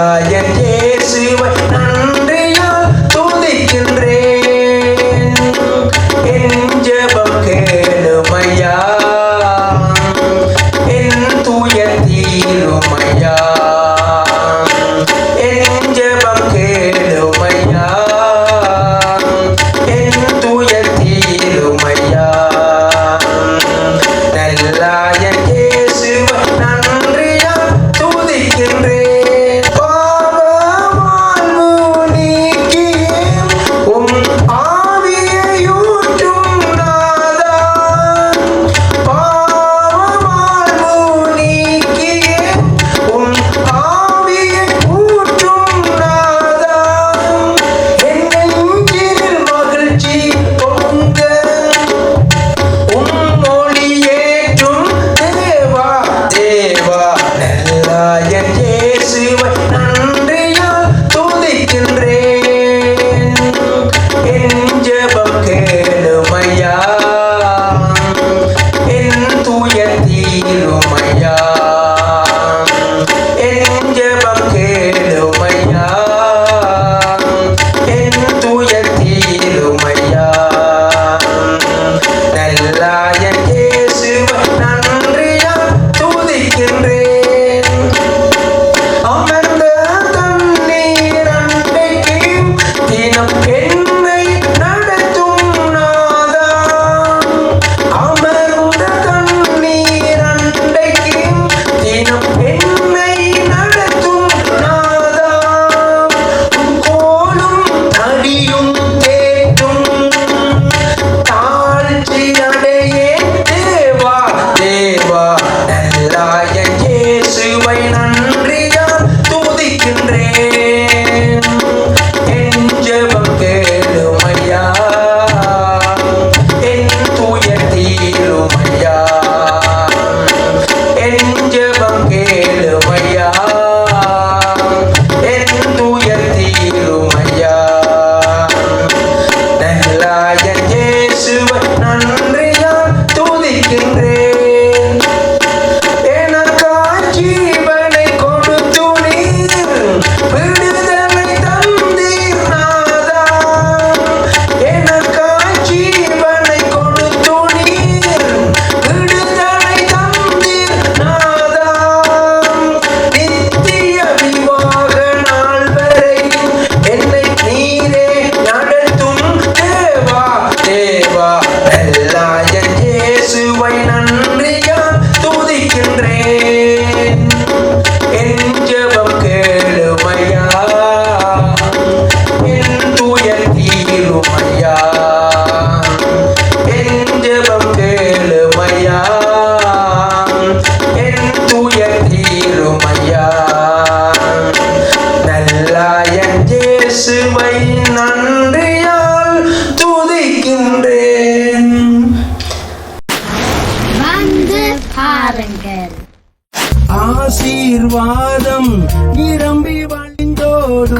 Uh, yeah, yeah.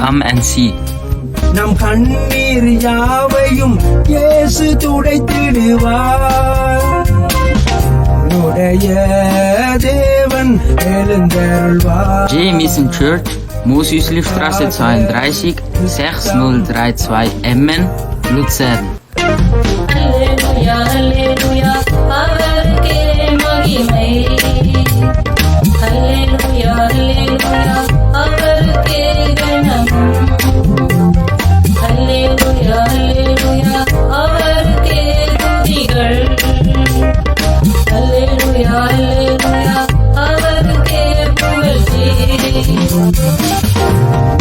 Come and see. நம் கண்ணீர் யாவையும் இயேசு துடைத்திடுவார் உடைய தேவன் எழுந்தருள்வார் J Mission Church, Mosüslichstraße 32, 6032 Emmen, Luzern.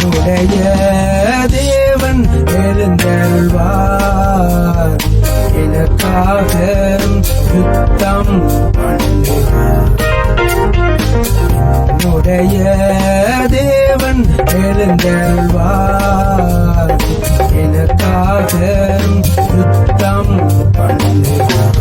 உடைய தேவன் எழுந்தருள்வார். எனக்காக யுத்தம் உடைய தேவன் எழுந்தருள்வார். எனக்காக யுத்தம் பண்ணுவார்.